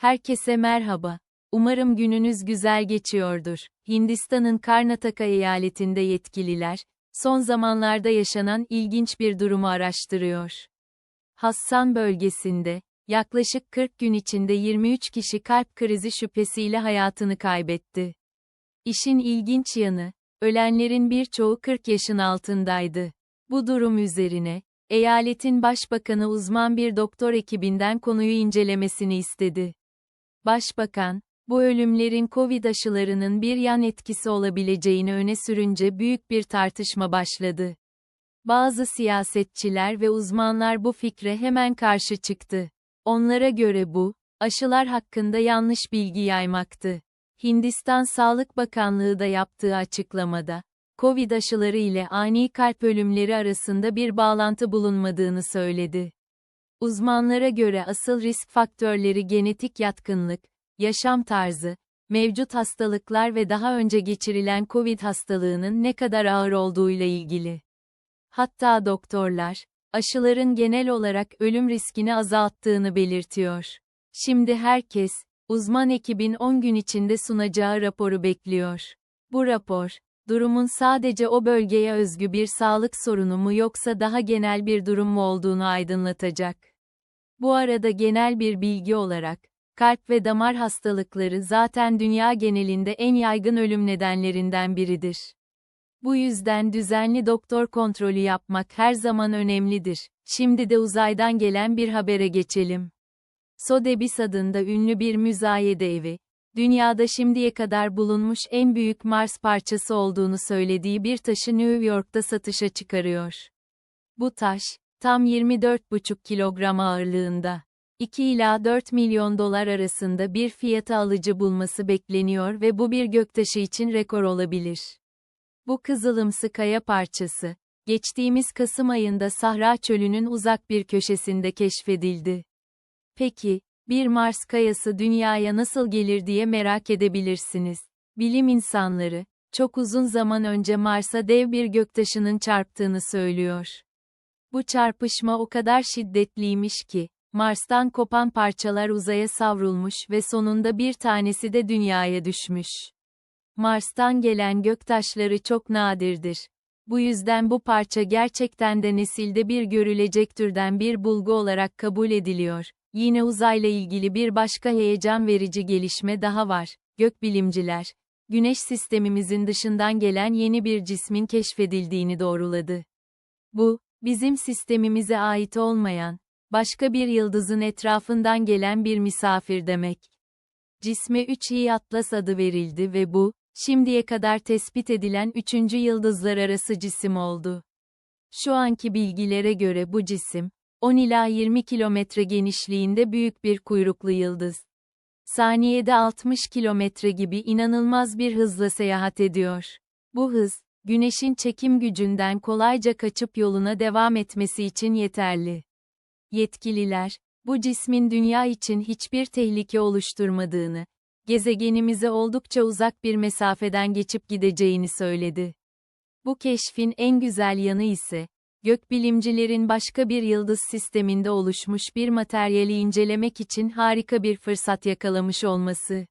Herkese merhaba. Umarım gününüz güzel geçiyordur. Hindistan'ın Karnataka eyaletinde yetkililer, son zamanlarda yaşanan ilginç bir durumu araştırıyor. Hassan bölgesinde, yaklaşık 40 gün içinde 23 kişi kalp krizi şüphesiyle hayatını kaybetti. İşin ilginç yanı, ölenlerin birçoğu 40 yaşın altındaydı. Bu durum üzerine, eyaletin başbakanı uzman bir doktor ekibinden konuyu incelemesini istedi. Başbakan, bu ölümlerin Covid aşılarının bir yan etkisi olabileceğini öne sürünce büyük bir tartışma başladı. Bazı siyasetçiler ve uzmanlar bu fikre hemen karşı çıktı. Onlara göre bu, aşılar hakkında yanlış bilgi yaymaktı. Hindistan Sağlık Bakanlığı da yaptığı açıklamada, Covid aşıları ile ani kalp ölümleri arasında bir bağlantı bulunmadığını söyledi. Uzmanlara göre asıl risk faktörleri genetik yatkınlık, yaşam tarzı, mevcut hastalıklar ve daha önce geçirilen Covid hastalığının ne kadar ağır olduğuyla ilgili. Hatta doktorlar, aşıların genel olarak ölüm riskini azalttığını belirtiyor. Şimdi herkes, uzman ekibin 10 gün içinde sunacağı raporu bekliyor. Bu rapor, durumun sadece o bölgeye özgü bir sağlık sorunu mu yoksa daha genel bir durum mu olduğunu aydınlatacak. Bu arada genel bir bilgi olarak, kalp ve damar hastalıkları zaten dünya genelinde en yaygın ölüm nedenlerinden biridir. Bu yüzden düzenli doktor kontrolü yapmak her zaman önemlidir. Şimdi de uzaydan gelen bir habere geçelim. Sotheby's adında ünlü bir müzayede evi, dünyada şimdiye kadar bulunmuş en büyük Mars parçası olduğunu söylediği bir taşı New York'ta satışa çıkarıyor. Bu taş, tam 24,5 kilogram ağırlığında. 2 ila 4 milyon dolar arasında bir fiyata alıcı bulması bekleniyor ve bu bir göktaşı için rekor olabilir. Bu kızılımsı kaya parçası, geçtiğimiz Kasım ayında Sahra Çölü'nün uzak bir köşesinde keşfedildi. Peki, bir Mars kayası dünyaya nasıl gelir diye merak edebilirsiniz. Bilim insanları, çok uzun zaman önce Mars'a dev bir göktaşının çarptığını söylüyor. Bu çarpışma o kadar şiddetliymiş ki, Mars'tan kopan parçalar uzaya savrulmuş ve sonunda bir tanesi de dünyaya düşmüş. Mars'tan gelen göktaşları çok nadirdir. Bu yüzden bu parça gerçekten de nesilde bir görülecek türden bir bulgu olarak kabul ediliyor. Yine uzayla ilgili bir başka heyecan verici gelişme daha var. Gökbilimciler, Güneş sistemimizin dışından gelen yeni bir cismin keşfedildiğini doğruladı. Bu, bizim sistemimize ait olmayan, başka bir yıldızın etrafından gelen bir misafir demek. Cisme 3i Atlas adı verildi ve bu, şimdiye kadar tespit edilen üçüncü yıldızlar arası cisim oldu. Şu anki bilgilere göre bu cisim, 10 ila 20 kilometre genişliğinde büyük bir kuyruklu yıldız. Saniyede 60 kilometre gibi inanılmaz bir hızla seyahat ediyor. Bu hız, güneşin çekim gücünden kolayca kaçıp yoluna devam etmesi için yeterli. Yetkililer, bu cismin dünya için hiçbir tehlike oluşturmadığını, gezegenimize oldukça uzak bir mesafeden geçip gideceğini söyledi. Bu keşfin en güzel yanı ise, gökbilimcilerin başka bir yıldız sisteminde oluşmuş bir materyali incelemek için harika bir fırsat yakalamış olması.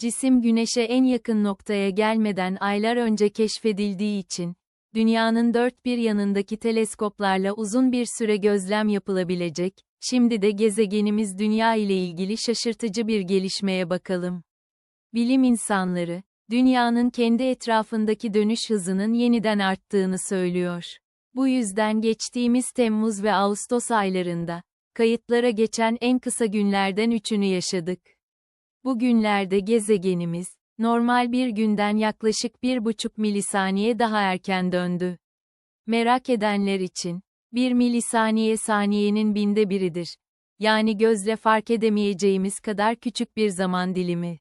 Cisim Güneş'e en yakın noktaya gelmeden aylar önce keşfedildiği için, dünyanın dört bir yanındaki teleskoplarla uzun bir süre gözlem yapılabilecek, şimdi de gezegenimiz Dünya ile ilgili şaşırtıcı bir gelişmeye bakalım. Bilim insanları, dünyanın kendi etrafındaki dönüş hızının yeniden arttığını söylüyor. Bu yüzden geçtiğimiz Temmuz ve Ağustos aylarında, kayıtlara geçen en kısa günlerden üçünü yaşadık. Bu günlerde gezegenimiz, normal bir günden yaklaşık 1,5 milisaniye daha erken döndü. Merak edenler için, 1 milisaniye saniyenin binde biridir. Yani gözle fark edemeyeceğimiz kadar küçük bir zaman dilimi.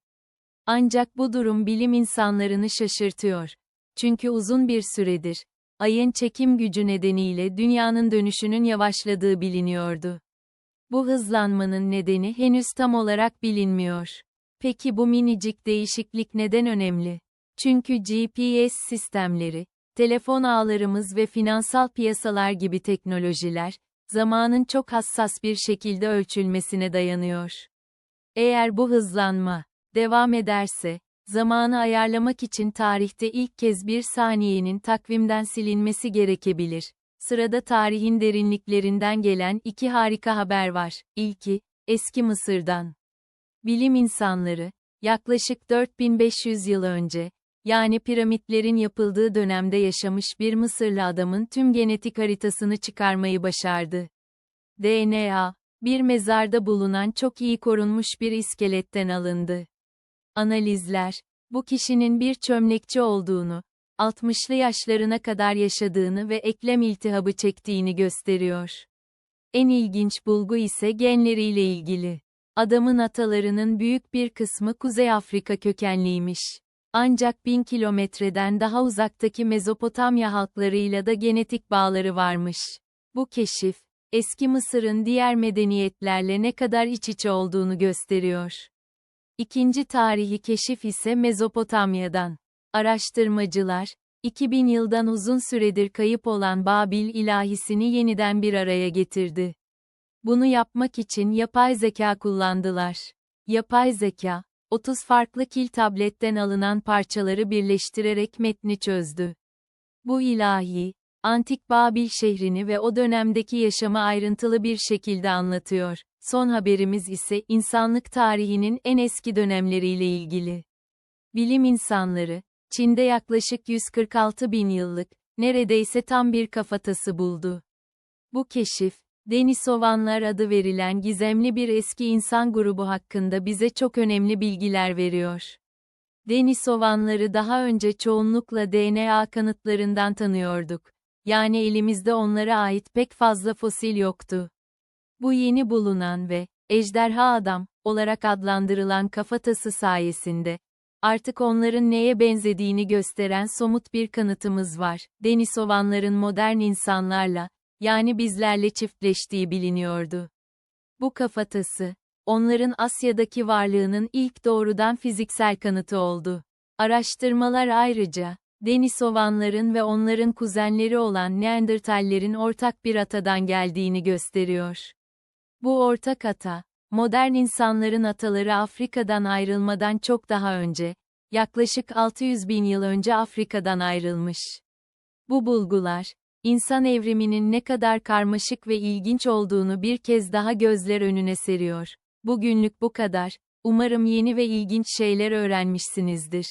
Ancak bu durum bilim insanlarını şaşırtıyor. Çünkü uzun bir süredir, ayın çekim gücü nedeniyle dünyanın dönüşünün yavaşladığı biliniyordu. Bu hızlanmanın nedeni henüz tam olarak bilinmiyor. Peki bu minicik değişiklik neden önemli? Çünkü GPS sistemleri, telefon ağlarımız ve finansal piyasalar gibi teknolojiler, zamanın çok hassas bir şekilde ölçülmesine dayanıyor. Eğer bu hızlanma devam ederse, zamanı ayarlamak için tarihte ilk kez bir saniyenin takvimden silinmesi gerekebilir. Sırada tarihin derinliklerinden gelen iki harika haber var. İlki, eski Mısır'dan. Bilim insanları, yaklaşık 4500 yıl önce, yani piramitlerin yapıldığı dönemde yaşamış bir Mısırlı adamın tüm genetik haritasını çıkarmayı başardı. DNA, bir mezarda bulunan çok iyi korunmuş bir iskeletten alındı. Analizler, bu kişinin bir çömlekçi olduğunu, 60'lı yaşlarına kadar yaşadığını ve eklem iltihabı çektiğini gösteriyor. En ilginç bulgu ise genleriyle ilgili. Adamın atalarının büyük bir kısmı Kuzey Afrika kökenliymiş. Ancak bin kilometreden daha uzaktaki Mezopotamya halklarıyla da genetik bağları varmış. Bu keşif, eski Mısır'ın diğer medeniyetlerle ne kadar iç içe olduğunu gösteriyor. İkinci tarihi keşif ise Mezopotamya'dan. Araştırmacılar, 2000 yıldan uzun süredir kayıp olan Babil ilahisini yeniden bir araya getirdi. Bunu yapmak için yapay zeka kullandılar. Yapay zeka, 30 farklı kil tabletten alınan parçaları birleştirerek metni çözdü. Bu ilahi, antik Babil şehrini ve o dönemdeki yaşamı ayrıntılı bir şekilde anlatıyor. Son haberimiz ise insanlık tarihinin en eski dönemleriyle ilgili. Bilim insanları, Çin'de yaklaşık 146 bin yıllık, neredeyse tam bir kafatası buldu. Bu keşif, Denisovanlar adı verilen gizemli bir eski insan grubu hakkında bize çok önemli bilgiler veriyor. Denisovanları daha önce çoğunlukla DNA kanıtlarından tanıyorduk. Yani elimizde onlara ait pek fazla fosil yoktu. Bu yeni bulunan ve ejderha adam olarak adlandırılan kafatası sayesinde artık onların neye benzediğini gösteren somut bir kanıtımız var. Denisovanların modern insanlarla yani bizlerle çiftleştiği biliniyordu. Bu kafatası, onların Asya'daki varlığının ilk doğrudan fiziksel kanıtı oldu. Araştırmalar ayrıca, Denisovanların ve onların kuzenleri olan Neandertallerin ortak bir atadan geldiğini gösteriyor. Bu ortak ata, modern insanların ataları Afrika'dan ayrılmadan çok daha önce, yaklaşık 600 bin yıl önce Afrika'dan ayrılmış. Bu bulgular, İnsan evriminin ne kadar karmaşık ve ilginç olduğunu bir kez daha gözler önüne seriyor. Bugünlük bu kadar. Umarım yeni ve ilginç şeyler öğrenmişsinizdir.